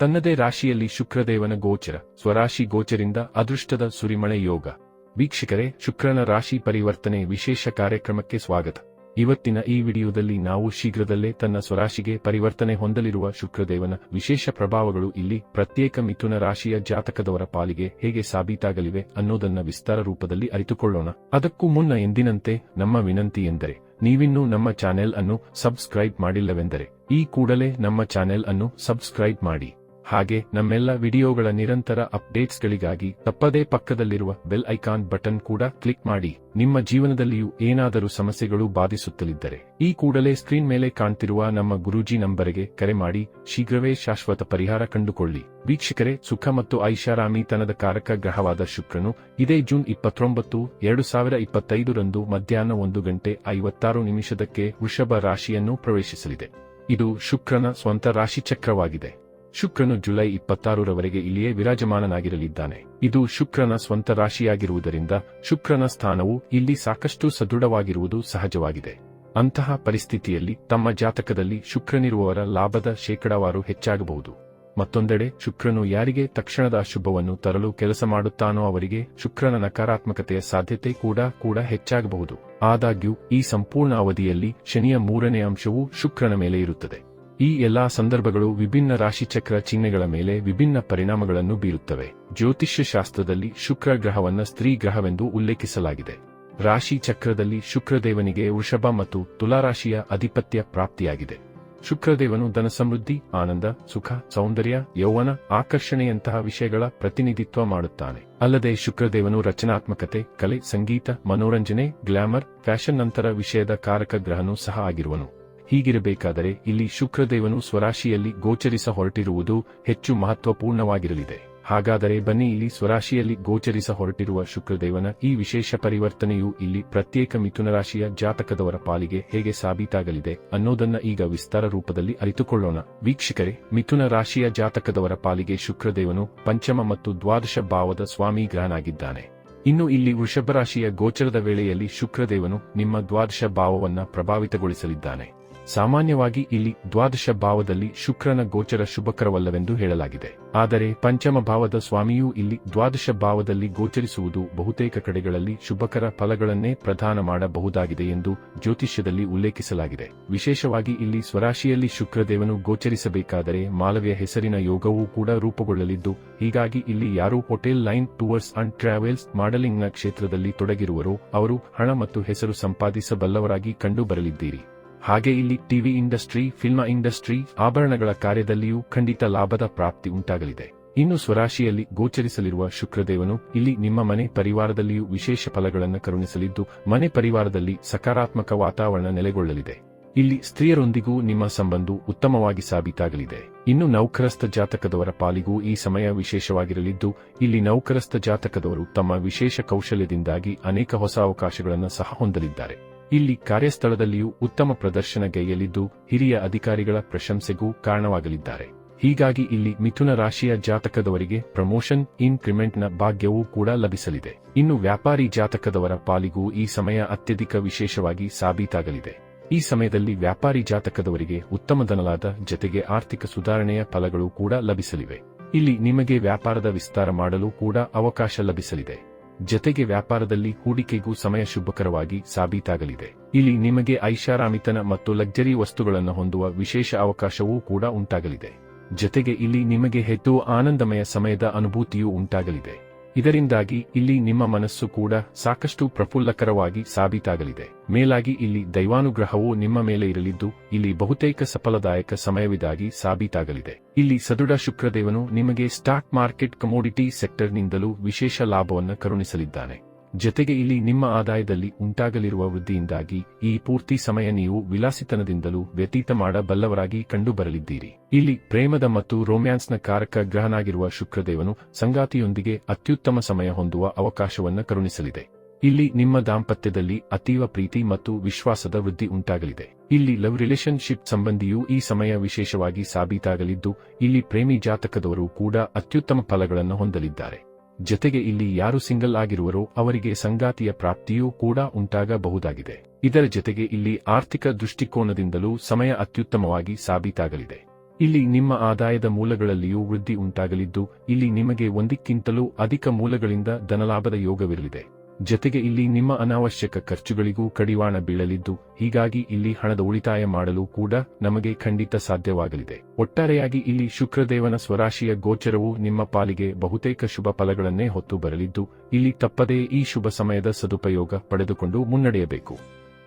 ತನ್ನದೇ ರಾಶಿಯಲ್ಲಿ ಶುಕ್ರದೇವನ ಗೋಚರ, ಸ್ವರಾಶಿ ಗೋಚರಿಂದ ಅದೃಷ್ಟದ ಸುರಿಮಳೆ ಯೋಗ. ವೀಕ್ಷಕರೇ, ಶುಕ್ರನ ರಾಶಿ ಪರಿವರ್ತನೆ ವಿಶೇಷ ಕಾರ್ಯಕ್ರಮಕ್ಕೆ ಸ್ವಾಗತ. ಇವತ್ತಿನ ಈ ವಿಡಿಯೋದಲ್ಲಿ ನಾವು ಶೀಘ್ರದಲ್ಲೇ ತನ್ನ ಸ್ವರಾಶಿಗೆ ಪರಿವರ್ತನೆ ಹೊಂದಲಿರುವ ಶುಕ್ರದೇವನ ವಿಶೇಷ ಪ್ರಭಾವಗಳು ಇಲ್ಲಿ ಪ್ರತ್ಯೇಕ ಮಿಥುನ ರಾಶಿಯ ಜಾತಕದವರ ಪಾಲಿಗೆ ಹೇಗೆ ಸಾಬೀತಾಗಲಿವೆ ಅನ್ನೋದನ್ನ ವಿಸ್ತಾರ ರೂಪದಲ್ಲಿ ಅರಿತುಕೊಳ್ಳೋಣ. ಅದಕ್ಕೂ ಮುನ್ನ ಎಂದಿನಂತೆ ನಮ್ಮ ವಿನಂತಿ ಎಂದರೆ, ನೀವಿನ್ನೂ ನಮ್ಮ ಚಾನೆಲ್ ಅನ್ನು ಸಬ್ಸ್ಕ್ರೈಬ್ ಮಾಡಿಲ್ಲವೆಂದರೆ, ಈ ಕೂಡಲೇ ನಮ್ಮ ಚಾನೆಲ್ ಅನ್ನು ಸಬ್ಸ್ಕ್ರೈಬ್ ಮಾಡಿ. ಹಾಗೆ ನಮ್ಮೆಲ್ಲ ವಿಡಿಯೋಗಳ ನಿರಂತರ ಅಪ್ಡೇಟ್ಸ್ಗಳಿಗಾಗಿ ತಪ್ಪದೇ ಪಕ್ಕದಲ್ಲಿರುವ ಬೆಲ್ ಐಕಾನ್ ಬಟನ್ ಕೂಡ ಕ್ಲಿಕ್ ಮಾಡಿ. ನಿಮ್ಮ ಜೀವನದಲ್ಲಿಯೂ ಏನಾದರೂ ಸಮಸ್ಯೆಗಳು ಬಾಧಿಸುತ್ತಲಿದ್ದರೆ ಈ ಕೂಡಲೇ ಸ್ಕ್ರೀನ್ ಮೇಲೆ ಕಾಣ್ತಿರುವ ನಮ್ಮ ಗುರೂಜಿ ನಂಬರಿಗೆ ಕರೆ ಮಾಡಿ. ಶೀಘ್ರವೇ ಶಾಶ್ವತ ಪರಿಹಾರ ಕಂಡುಕೊಳ್ಳಿ. ವೀಕ್ಷಕರೇ, ಸುಖ ಮತ್ತು ಐಷಾರಾಮಿತನದ ಕಾರಕ ಗ್ರಹವಾದ ಶುಕ್ರನು ಇದೇ ಜೂನ್ ಇಪ್ಪತ್ತೊಂಬತ್ತು, ಎರಡು ಸಾವಿರ ಇಪ್ಪತ್ತೈದರಂದು ಮಧ್ಯಾಹ್ನ ಒಂದು ಗಂಟೆ ಐವತ್ತಾರು ನಿಮಿಷದಕ್ಕೆ ವೃಷಭ ರಾಶಿಯನ್ನು ಪ್ರವೇಶಿಸಲಿದೆ. ಇದು ಶುಕ್ರನ ಸ್ವಂತ ರಾಶಿಚಕ್ರವಾಗಿದೆ ಶುಕ್ರನು ಜುಲೈ ಇಪ್ಪತ್ತಾರರವರೆಗೆ ಇಲ್ಲಿಯೇ ವಿರಾಜಮಾನನಾಗಿರಲಿದ್ದಾನೆ. ಇದು ಶುಕ್ರನ ಸ್ವಂತ ರಾಶಿಯಾಗಿರುವುದರಿಂದ ಶುಕ್ರನ ಸ್ಥಾನವು ಇಲ್ಲಿ ಸಾಕಷ್ಟು ಸದೃಢವಾಗಿರುವುದು ಸಹಜವಾಗಿದೆ. ಅಂತಹ ಪರಿಸ್ಥಿತಿಯಲ್ಲಿ ತಮ್ಮ ಜಾತಕದಲ್ಲಿ ಶುಕ್ರನಿರುವವರ ಲಾಭದ ಶೇಕಡಾವಾರು ಹೆಚ್ಚಾಗಬಹುದು. ಮತ್ತೊಂದೆಡೆ ಶುಕ್ರನು ಯಾರಿಗೆ ತಕ್ಷಣದ ಅಶುಭವನ್ನು ತರಲು ಕೆಲಸ ಮಾಡುತ್ತಾನೋ ಅವರಿಗೆ ಶುಕ್ರನ ನಕಾರಾತ್ಮಕತೆಯ ಸಾಧ್ಯತೆ ಕೂಡ ಕೂಡ ಹೆಚ್ಚಾಗಬಹುದು. ಆದಾಗ್ಯೂ ಈ ಸಂಪೂರ್ಣ ಅವಧಿಯಲ್ಲಿ ಶನಿಯ ಮೂರನೇ ಅಂಶವು ಶುಕ್ರನ ಮೇಲೆ ಇರುತ್ತದೆ. ಈ ಎಲ್ಲಾ ಸಂದರ್ಭಗಳು ವಿಭಿನ್ನ ರಾಶಿಚಕ್ರ ಚಿಹ್ನೆಗಳ ಮೇಲೆ ವಿಭಿನ್ನ ಪರಿಣಾಮಗಳನ್ನು ಬೀರುತ್ತವೆ. ಜ್ಯೋತಿಷ್ಯ ಶಾಸ್ತ್ರದಲ್ಲಿ ಶುಕ್ರ ಗ್ರಹವನ್ನು ಸ್ತ್ರೀ ಗ್ರಹವೆಂದು ಉಲ್ಲೇಖಿಸಲಾಗಿದೆ. ರಾಶಿ ಚಕ್ರದಲ್ಲಿ ಶುಕ್ರದೇವನಿಗೆ ವೃಷಭ ಮತ್ತು ತುಲಾರಾಶಿಯ ಅಧಿಪತ್ಯ ಪ್ರಾಪ್ತಿಯಾಗಿದೆ. ಶುಕ್ರದೇವನು ಧನಸಮೃದ್ಧಿ, ಆನಂದ, ಸುಖ, ಸೌಂದರ್ಯ, ಯೌವನ, ಆಕರ್ಷಣೆಯಂತಹ ವಿಷಯಗಳ ಪ್ರತಿನಿಧಿತ್ವ ಮಾಡುತ್ತಾನೆ. ಅಲ್ಲದೆ ಶುಕ್ರದೇವನು ರಚನಾತ್ಮಕತೆ, ಕಲೆ, ಸಂಗೀತ, ಮನೋರಂಜನೆ, ಗ್ಲಾಮರ್, ಫ್ಯಾಷನ್ ನಂತರ ವಿಷಯದ ಕಾರಕ ಗ್ರಹನೂ ಸಹ ಆಗಿರುವನು. ಹೀಗಿರಬೇಕಾದರೆ ಇಲ್ಲಿ ಶುಕ್ರದೇವನು ಸ್ವರಾಶಿಯಲ್ಲಿ ಗೋಚರಿಸ ಹೊರಟಿರುವುದು ಹೆಚ್ಚು ಮಹತ್ವಪೂರ್ಣವಾಗಿರಲಿದೆ. ಹಾಗಾದರೆ ಬನ್ನಿ ಇಲ್ಲಿ ಸ್ವರಾಶಿಯಲ್ಲಿ ಗೋಚರಿಸ ಹೊರಟಿರುವ ಶುಕ್ರದೇವನ ಈ ವಿಶೇಷ ಪರಿವರ್ತನೆಯು ಇಲ್ಲಿ ಪ್ರತ್ಯೇಕ ಮಿಥುನ ರಾಶಿಯ ಜಾತಕದವರ ಪಾಲಿಗೆ ಹೇಗೆ ಸಾಬೀತಾಗಲಿದೆ ಅನ್ನೋದನ್ನ ಈಗ ವಿಸ್ತಾರ ರೂಪದಲ್ಲಿ ಅರಿತುಕೊಳ್ಳೋಣ. ವೀಕ್ಷಕರೇ, ಮಿಥುನ ರಾಶಿಯ ಜಾತಕದವರ ಪಾಲಿಗೆ ಶುಕ್ರದೇವನು ಪಂಚಮ ಮತ್ತು ದ್ವಾದಶ ಭಾವದ ಸ್ವಾಮಿ ಗ್ರಹನಾಗಿದ್ದಾನೆ ಇನ್ನು ಇಲ್ಲಿ ವೃಷಭ ರಾಶಿಯ ಗೋಚರದ ವೇಳೆಯಲ್ಲಿ ಶುಕ್ರದೇವನು ನಿಮ್ಮ ದ್ವಾದಶ ಭಾವವನ್ನ ಪ್ರಭಾವಿತಗೊಳಿಸಲಿದ್ದಾನೆ. ಸಾಮಾನ್ಯವಾಗಿ ಇಲ್ಲಿ ದ್ವಾದಶ ಭಾವದಲ್ಲಿ ಶುಕ್ರನ ಗೋಚರ ಶುಭಕರವಲ್ಲವೆಂದು ಹೇಳಲಾಗಿದೆ. ಆದರೆ ಪಂಚಮ ಭಾವದ ಸ್ವಾಮಿಯೂ ಇಲ್ಲಿ ದ್ವಾದಶ ಭಾವದಲ್ಲಿ ಗೋಚರಿಸುವುದು ಬಹುತೇಕ ಕಡೆಗಳಲ್ಲಿ ಶುಭಕರ ಫಲಗಳನ್ನೇ ಪ್ರದಾನ ಮಾಡಬಹುದಾಗಿದೆ ಎಂದು ಜ್ಯೋತಿಷ್ಯದಲ್ಲಿ ಉಲ್ಲೇಖಿಸಲಾಗಿದೆ. ವಿಶೇಷವಾಗಿ ಇಲ್ಲಿ ಸ್ವರಾಶಿಯಲ್ಲಿ ಶುಕ್ರದೇವನು ಗೋಚರಿಸಬೇಕಾದರೆ ಮಾಲವ್ಯ ಹೆಸರಿನ ಯೋಗವೂ ಕೂಡ ರೂಪುಗೊಳ್ಳಲಿದ್ದು, ಹೀಗಾಗಿ ಇಲ್ಲಿ ಯಾರು hotel line tours and travels ಮಾಡೆಲಿಂಗ್ನ ಕ್ಷೇತ್ರದಲ್ಲಿ ತೊಡಗಿರುವರೋ, ಅವರು ಹಣ ಮತ್ತು ಹೆಸರು ಸಂಪಾದಿಸಬಲ್ಲವರಾಗಿ ಕಂಡು ಬರಲಿದ್ದೀರಿ ಹಾಗೆ ಇಲ್ಲಿ ಟಿವಿ ಇಂಡಸ್ಟ್ರಿ ಫಿಲ್ಮ ಇಂಡಸ್ಟ್ರಿ, ಆಭರಣಗಳ ಕಾರ್ಯದಲ್ಲಿಯೂ ಖಂಡಿತ ಲಾಭದ ಪ್ರಾಪ್ತಿ ಉಂಟಾಗಲಿದೆ. ಇನ್ನು ಸ್ವರಾಶಿಯಲ್ಲಿ ಗೋಚರಿಸಲಿರುವ ಶುಕ್ರದೇವನು ಇಲ್ಲಿ ನಿಮ್ಮ ಮನೆ ಪರಿವಾರದಲ್ಲಿಯೂ ವಿಶೇಷ ಫಲಗಳನ್ನು ಕರುಣಿಸಲಿದ್ದು, ಮನೆ ಪರಿವಾರದಲ್ಲಿ ಸಕಾರಾತ್ಮಕ ವಾತಾವರಣ ನೆಲೆಗೊಳ್ಳಲಿದೆ. ಇಲ್ಲಿ ಸ್ತ್ರೀಯರೊಂದಿಗೂ ನಿಮ್ಮ ಸಂಬಂಧ ಉತ್ತಮವಾಗಿ ಸಾಬೀತಾಗಲಿದೆ. ಇನ್ನು ನೌಕರಸ್ಥ ಜಾತಕದವರ ಪಾಲಿಗೂ ಈ ಸಮಯ ವಿಶೇಷವಾಗಿರಲಿದ್ದು, ಇಲ್ಲಿ ನೌಕರಸ್ಥ ಜಾತಕದವರು ತಮ್ಮ ವಿಶೇಷ ಕೌಶಲ್ಯದಿಂದಾಗಿ ಅನೇಕ ಹೊಸ ಅವಕಾಶಗಳನ್ನು ಸಹ ಹೊಂದಲಿದ್ದಾರೆ. ಇಲ್ಲಿ ಕಾರ್ಯಸ್ಥಳದಲ್ಲಿಯೂ ಉತ್ತಮ ಪ್ರದರ್ಶನ ಗೈಯಲಿದ್ದು ಹಿರಿಯ ಅಧಿಕಾರಿಗಳ ಪ್ರಶಂಸೆಗೂ ಕಾರಣವಾಗಲಿದ್ದಾರೆ. ಹೀಗಾಗಿ ಇಲ್ಲಿ ಮಿಥುನ ರಾಶಿಯ ಜಾತಕದವರಿಗೆ ಪ್ರಮೋಷನ್, ಇನ್ಕ್ರಿಮೆಂಟ್ನ ಭಾಗ್ಯವೂ ಕೂಡ ಲಭಿಸಲಿದೆ. ಇನ್ನು ವ್ಯಾಪಾರಿ ಜಾತಕದವರ ಪಾಲಿಗೂ ಈ ಸಮಯ ಅತ್ಯಧಿಕ ವಿಶೇಷವಾಗಿ ಸಾಬೀತಾಗಲಿದೆ. ಈ ಸಮಯದಲ್ಲಿ ವ್ಯಾಪಾರಿ ಜಾತಕದವರಿಗೆ ಉತ್ತಮ ಧನಲಾದ ಜತೆಗೆ ಆರ್ಥಿಕ ಸುಧಾರಣೆಯ ಫಲಗಳು ಕೂಡ ಲಭಿಸಲಿವೆ. ಇಲ್ಲಿ ನಿಮಗೆ ವ್ಯಾಪಾರದ ವಿಸ್ತಾರ ಮಾಡಲು ಕೂಡ ಅವಕಾಶ ಲಭಿಸಲಿದೆ. ಜತೆಗೆ ವ್ಯಾಪಾರದಲ್ಲಿ ಹೂಡಿಕೆಗೂ ಸಮಯ ಶುಭಕರವಾಗಿ ಸಾಬೀತಾಗಲಿದೆ. ಇಲ್ಲಿ ನಿಮಗೆ ಐಷಾರಾಮಿತನ ಮತ್ತು ಲಕ್ಸರಿ ವಸ್ತುಗಳನ್ನು ಹೊಂದುವ ವಿಶೇಷ ಅವಕಾಶವೂ ಕೂಡ ಉಂಟಾಗಲಿದೆ. ಜತೆಗೆ ಇಲ್ಲಿ ನಿಮಗೆ ಹೆಚ್ಚು ಆನಂದಮಯ ಸಮಯದ ಅನುಭೂತಿಯೂ ಉಂಟಾಗಲಿದೆ. ಇದರಿಂದಾಗಿ ಇಲ್ಲಿ ನಿಮ್ಮ ಮನಸ್ಸು ಕೂಡ ಸಾಕಷ್ಟು ಪ್ರಫುಲ್ಲಕರವಾಗಿ ಸಾಬೀತಾಗಲಿದೆ. ಮೇಲಾಗಿ ಇಲ್ಲಿ ದೈವಾನುಗ್ರಹವು ನಿಮ್ಮ ಮೇಲೆ ಇರಲಿದ್ದು, ಇಲ್ಲಿ ಬಹುತೇಕ ಸಫಲದಾಯಕ ಸಮಯವಿದಾಗಿ ಸಾಬೀತಾಗಲಿದೆ. ಇಲ್ಲಿ ಸದೃಢ ಶುಕ್ರದೇವನು ನಿಮಗೆ ಸ್ಟಾಕ್ ಮಾರ್ಕೆಟ್ ಕಮೋಡಿಟಿ ಸೆಕ್ಟರ್ನಿಂದಲೂ ವಿಶೇಷ ಲಾಭವನ್ನು ಕರುಣಿಸಲಿದ್ದಾನೆ. ಜತೆಗೆ ಇಲ್ಲಿ ನಿಮ್ಮ ಆದಾಯದಲ್ಲಿ ಉಂಟಾಗಲಿರುವ ವೃದ್ಧಿಯಿಂದಾಗಿ ಈ ಪೂರ್ತಿ ಸಮಯ ನೀವು ವಿಲಾಸಿತನದಿಂದಲೂ ವ್ಯತೀತ ಮಾಡಬಲ್ಲವರಾಗಿ ಕಂಡುಬರಲಿದ್ದೀರಿ. ಇಲ್ಲಿ ಪ್ರೇಮದ ಮತ್ತು ರೋಮ್ಯಾನ್ಸ್ನ ಕಾರಕ ಗ್ರಹನಾಗಿರುವ ಶುಕ್ರದೇವನು ಸಂಗಾತಿಯೊಂದಿಗೆ ಅತ್ಯುತ್ತಮ ಸಮಯ ಹೊಂದುವ ಅವಕಾಶವನ್ನು ಕರುಣಿಸಲಿದೆ. ಇಲ್ಲಿ ನಿಮ್ಮ ದಾಂಪತ್ಯದಲ್ಲಿ ಅತೀವ ಪ್ರೀತಿ ಮತ್ತು ವಿಶ್ವಾಸದ ವೃದ್ಧಿ ಉಂಟಾಗಲಿದೆ. ಇಲ್ಲಿ ಲವ್ ರಿಲೇಶನ್ಶಿಪ್ ಸಂಬಂಧಿಯೂ ಈ ಸಮಯ ವಿಶೇಷವಾಗಿ ಸಾಬೀತಾಗಲಿದ್ದು, ಇಲ್ಲಿ ಪ್ರೇಮಿ ಜಾತಕದವರು ಕೂಡ ಅತ್ಯುತ್ತಮ ಫಲಗಳನ್ನು ಹೊಂದಲಿದ್ದಾರೆ. ಜತೆಗೆ ಇಲ್ಲಿ ಯಾರು ಸಿಂಗಲ್ ಆಗಿರುವರೋ ಅವರಿಗೆ ಸಂಗಾತಿಯ ಪ್ರಾಪ್ತಿಯೂ ಕೂಡ ಉಂಟಾಗಬಹುದಾಗಿದೆ. ಇದರ ಜತೆಗೆ ಇಲ್ಲಿ ಆರ್ಥಿಕ ದೃಷ್ಟಿಕೋನದಿಂದಲೂ ಸಮಯ ಅತ್ಯುತ್ತಮವಾಗಿ ಸಾಬೀತಾಗಲಿದೆ. ಇಲ್ಲಿ ನಿಮ್ಮ ಆದಾಯದ ಮೂಲಗಳಲ್ಲಿಯೂ ವೃದ್ಧಿ ಉಂಟಾಗಲಿದ್ದು, ಇಲ್ಲಿ ನಿಮಗೆ ಒಂದಕ್ಕಿಂತಲೂ ಅಧಿಕ ಮೂಲಗಳಿಂದ ಧನಲಾಭದ ಯೋಗವಿರಲಿದೆ. ಜತೆಗೆ ಇಲ್ಲಿ ನಿಮ್ಮ ಅನಾವಶ್ಯಕ ಖರ್ಚುಗಳಿಗೂ ಕಡಿವಾಣ ಬೀಳಲಿದ್ದು, ಹೀಗಾಗಿ ಇಲ್ಲಿ ಹಣದ ಉಳಿತಾಯ ಮಾಡಲು ಕೂಡ ನಮಗೆ ಖಂಡಿತ ಸಾಧ್ಯವಾಗಲಿದೆ. ಒಟ್ಟಾರೆಯಾಗಿ ಇಲ್ಲಿ ಶುಕ್ರದೇವನ ಸ್ವರಾಶಿಯ ಗೋಚರವು ನಿಮ್ಮ ಪಾಲಿಗೆ ಬಹುತೇಕ ಶುಭ ಫಲಗಳನ್ನೇ ಹೊತ್ತು ಬರಲಿದ್ದು, ಇಲ್ಲಿ ತಪ್ಪದೇ ಈ ಶುಭ ಸಮಯದ ಸದುಪಯೋಗ ಪಡೆದುಕೊಂಡು ಮುನ್ನಡೆಯಬೇಕು.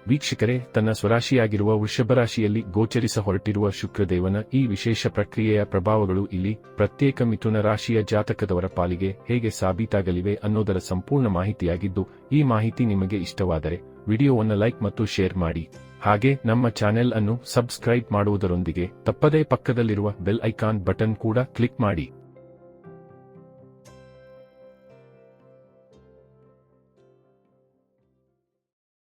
ವೀಕ್ಷಕರೇ, ತನ್ನ ಸ್ವರಾಶಿಯಾಗಿರುವ ವೃಷಭರಾಶಿಯಲ್ಲಿ ಗೋಚರಿಸ ಹೊರಟಿರುವ ಶುಕ್ರದೇವನ ಈ ವಿಶೇಷ ಪ್ರಕ್ರಿಯೆಯ ಪ್ರಭಾವಗಳು ಇಲ್ಲಿ ಪ್ರತ್ಯೇಕ ಮಿಥುನ ರಾಶಿಯ ಜಾತಕದವರ ಪಾಲಿಗೆ ಹೇಗೆ ಸಾಬೀತಾಗಲಿವೆ ಅನ್ನೋದರ ಸಂಪೂರ್ಣ ಮಾಹಿತಿಯಾಗಿದ್ದು, ಈ ಮಾಹಿತಿ ನಿಮಗೆ ಇಷ್ಟವಾದರೆ ವಿಡಿಯೋವನ್ನು ಲೈಕ್ ಮತ್ತು ಶೇರ್ ಮಾಡಿ. ಹಾಗೆ ನಮ್ಮ ಚಾನೆಲ್ ಅನ್ನು ಸಬ್ಸ್ಕ್ರೈಬ್ ಮಾಡುವುದರೊಂದಿಗೆ ತಪ್ಪದೇ ಪಕ್ಕದಲ್ಲಿರುವ ಬೆಲ್ ಐಕಾನ್ ಬಟನ್ ಕೂಡ ಕ್ಲಿಕ್ ಮಾಡಿ.